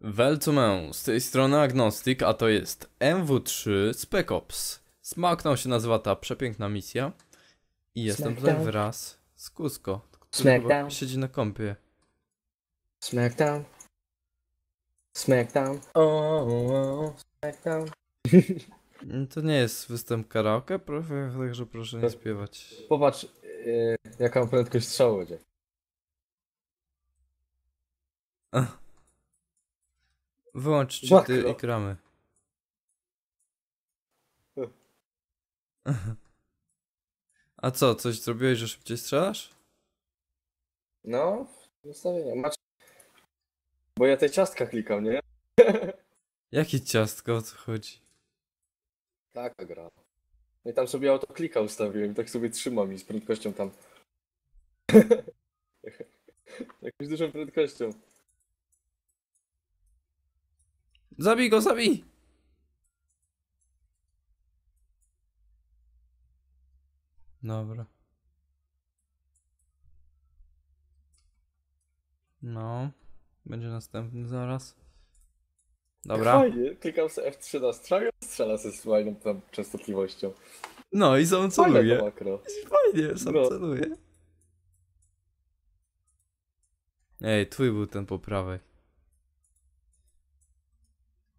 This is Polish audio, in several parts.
Welcome, z tej strony Agnostic, a to jest MW3 Spec Ops. Smaknął się nazywa ta przepiękna misja. I jestem tutaj Smackdown. wraz z Kusko, który Smackdown. siedzi na kąpie. Smackdown. Smackdown. O, o, o, Smackdown. Mm, To nie jest występ karaoke, proszę, także proszę nie śpiewać. Popatrz, yy, jaka prędkość strzału będzie. Wyłącz cheaty Makro. i kramy. A co, coś zrobiłeś, że szybciej strzelasz? No, ustawienie. Masz... Bo ja te ciastka klikam, nie? Jakie ciastko, o co chodzi? Taka gra. No i tam sobie autoklika ustawiłem, tak sobie trzymam i z prędkością tam. Jakąś dużą prędkością. Zabij go, zabij! Dobra. No. Będzie następny zaraz. Dobra. Fajnie, klikam sobie F3 na strzał strzela ze fajną tam częstotliwością. No i sam celuje. makro. Fajnie, sam No. celuje. Ej, twój był ten po prawej.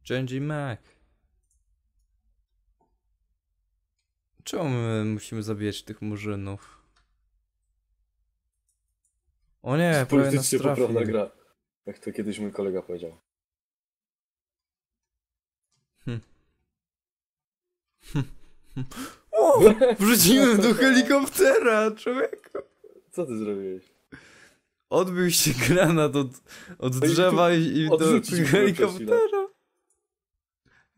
Change Mac. Czemu my musimy zabijać tych murzynów? O nie, prawie nas Politycznie poprawna gra. Jak to kiedyś mój kolega powiedział. O! Wrzuciłem do helikoptera, człowieku! Co ty zrobiłeś? Odbił się granat od, od No drzewa i, i do helikoptera.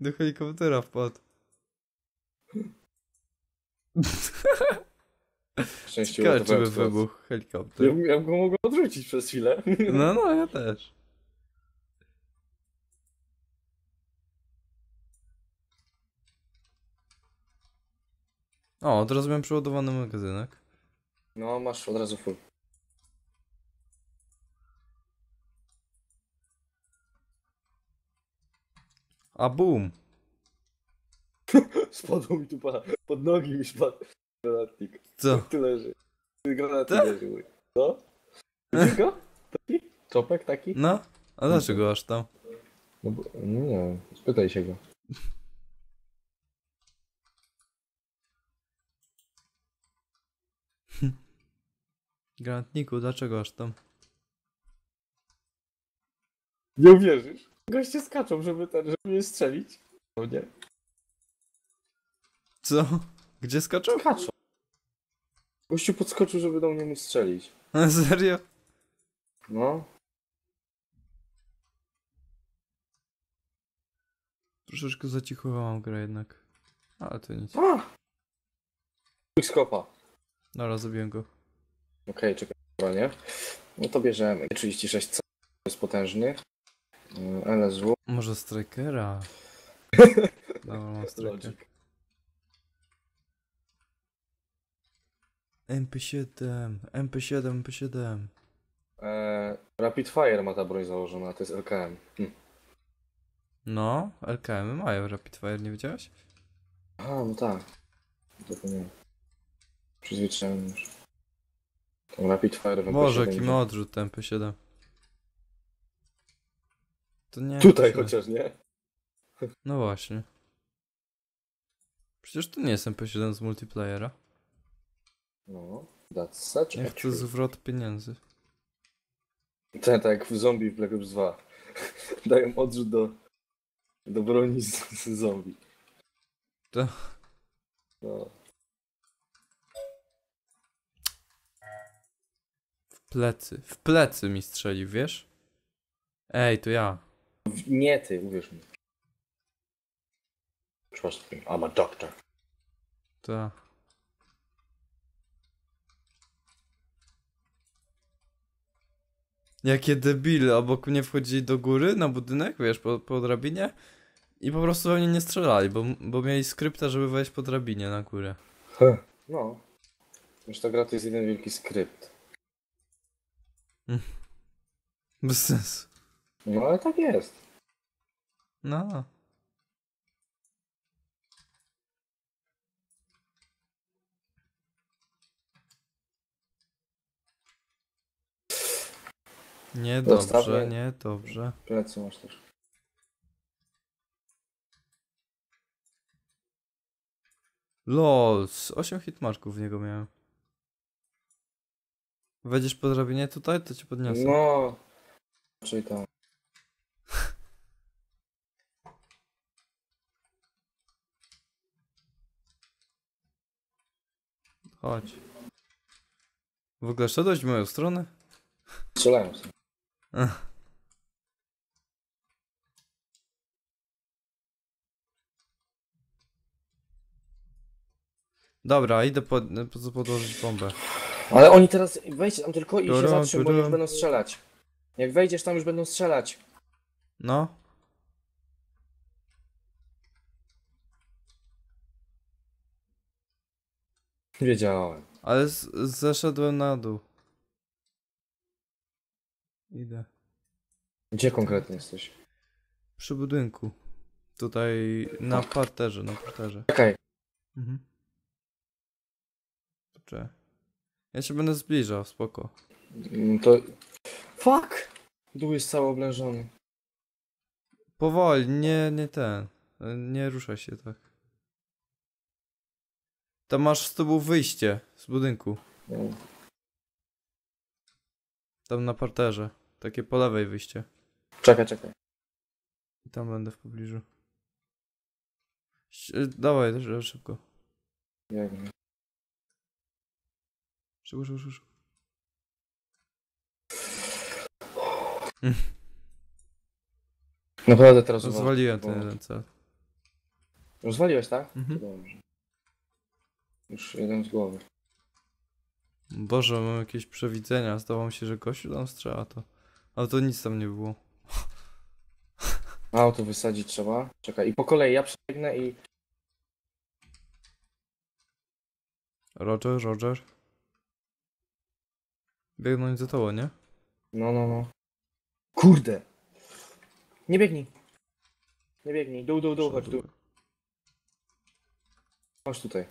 Do helikoptera wpadł. Szczęście Ciekawe, czy by wybuchł Ja, helikopter. ja bym go mógł odrzucić przez chwilę. No, no, ja też. O, od razu miałem przeładowany magazynek. No, masz od razu full. A boom! Spadł mi tu pa, pod nogi mi spadł granatnik. Co? Tu leży. Granatnik Tak? leży mój. Co? Go? Taki? Czopek taki? No? A dlaczego aż tam? No, bo, no nie wiem, spytaj się go. Granatniku, dlaczego aż tam? Nie uwierzysz? Goście skaczą, żeby ten, żeby mnie strzelić. No nie. Co? Gdzie skaczą? Skaczą. Gościu podskoczył, żeby do mnie móc strzelić. A serio? No. Troszeczkę zacichowałam grę jednak. Ale to nic. A! Quickskopa. Dobra, zabiłem go. Okej, czekaj, dobra, nie? No to bierzemy. 36C jest potężny. Yy, LSW. Może strikera? Dobra, mam striker. MP7, MP7, MP7. Eee, Rapid Fire ma ta broń założona, to jest LKM. Hm. No, LKM mają Rapid Fire, nie wiedziałeś? A, no tak. Zapomniałem. Przyzwyczaiłem już. Tą Rapid Fire w Boże, MP7 jaki idzie. ma odrzut ten MP7. To nie. Tutaj to- chociaż, nie? No właśnie. Przecież to nie jest MP7 z multiplayera. No, that's such Nie a chcę zwrot pieniędzy. Tak, tak jak w zombie w Black Ops 2. Dają odrzut do, do broni z, z zombie. To- No. W plecy. W plecy mi strzelił, wiesz? Ej, to ja. Nie ty, uwierz mi. Trust me, I'm a doctor. To Jakie debile, obok mnie wchodzili do góry na budynek, wiesz, po, po drabinie i po prostu we mnie nie strzelali, bo, bo mieli skrypta, żeby wejść po drabinie na górę. No. Już ta gra to jest jeden wielki skrypt. Bez sensu. No ale tak jest. No. Nie dobrze, nie dobrze. Plecy masz też. LOL, z 8 hitmarków w niego miałem. Wejdziesz po drabinie tutaj, to cię podniosę. No. Czyli tam. Chodź. W ogóle szedłeś w moją stronę? Strzelają sobie. Dobra, idę pod, po, podłożyć bombę. Ale oni teraz, wejdź tam tylko i się zatrzym, bo już będą strzelać. Jak wejdziesz tam już będą strzelać. No. Wiedziałem. Ale zeszedłem na dół. Idę. Gdzie konkretnie jesteś? Przy budynku. Tutaj na parterze, na parterze. Czekaj. Mhm. Poczekaj. Ja się będę zbliżał, spoko. Mm, To... Fuck! Dół jest cały oblężony. Powoli, nie, nie ten. Nie ruszaj się tak. Tam masz z tobą wyjście z budynku. No. Tam na parterze. Takie po lewej wyjście. Czekaj, czekaj. I tam będę w pobliżu. Ś- Dawaj, też szybko. Jak nie. Szybko, szybko, szybko. Naprawdę teraz uważaj, Rozwaliłem bo- ten jeden cel. Rozwaliłeś, tak? Mhm. Dobrze. Już jeden z głowy. Boże, mam jakieś przewidzenia. Zdawało mi się, że gościu tam strzela to. Ale to nic tam nie było. Auto wysadzić trzeba. Czekaj, i po kolei ja przebiegnę i... Roger, Roger. Biegnąć za tobą, nie? No, no, no. Kurde! Nie biegnij. Nie biegnij. Dół, dół, dół, chodź tu. Chodź tutaj.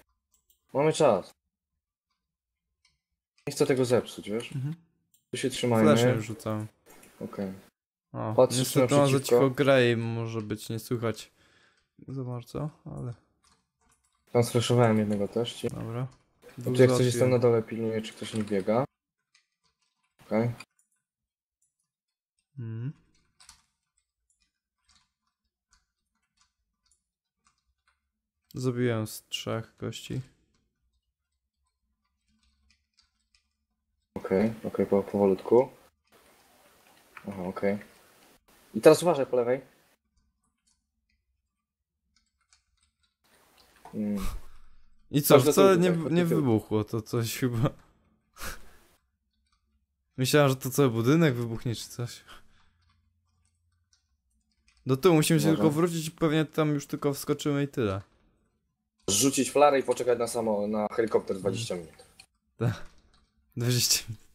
Mamy czas. Nie chcę tego zepsuć, wiesz? Mhm. Tu się trzymajmy. Flash już Okej. O, Patrzysz niestety mam za cicho grę i może być nie słychać za bardzo, ale Tam sfreszowałem jednego też ci. dobra. Tu Dwóch jak coś załatwiłem. jestem na dole, pilnuję czy ktoś nie biega. Okej. Mhm. Zabiłem z trzech gości. Okej, okej, po, powolutku. Okej. I teraz uważaj po lewej. Mm. I co, do wcale nie, nie wybuchło to coś chyba. Myślałem, że to cały budynek wybuchnie czy coś. Do tyłu musimy się Może. tylko wrócić i pewnie tam już tylko wskoczymy i tyle. Zrzucić flarę i poczekać na samo, na helikopter 20 minut. 20 minut.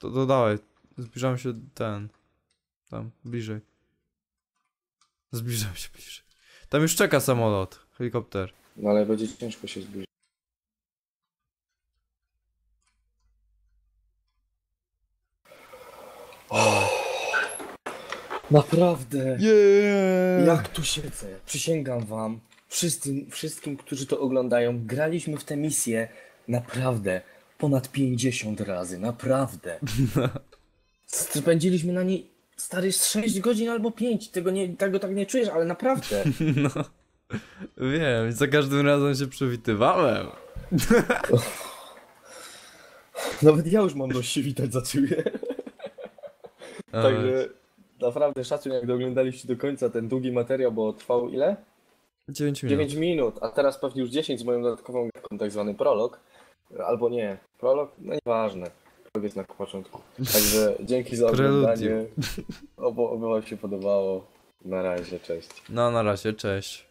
To dodawaj. Zbliżam się ten. Tam, bliżej. Zbliżam się bliżej. Tam już czeka samolot. Helikopter. No ale będzie ciężko się zbliżyć. Naprawdę. Yeah! Jak tu siedzę? Przysięgam wam, wszyscy, wszystkim, którzy to oglądają, graliśmy w tę misję naprawdę ponad 50 razy, naprawdę. Spędziliśmy na niej stary z 6 godzin albo 5, tego, nie, tego tak nie czujesz, ale naprawdę. No. Wiem, za każdym razem się przywitywałem. Nawet ja już mam dość się witać za ciebie. Także naprawdę szacun jak doglądaliście do końca ten długi materiał, bo trwał ile? 9 minut. 9 minut, a teraz pewnie już 10 z moją dodatkową tak zwany prolog. Albo nie, prolog? No nieważne. Prolog jest na początku. Także dzięki za oglądanie. Obo, oby wam się podobało. Na razie, cześć. No na razie, cześć.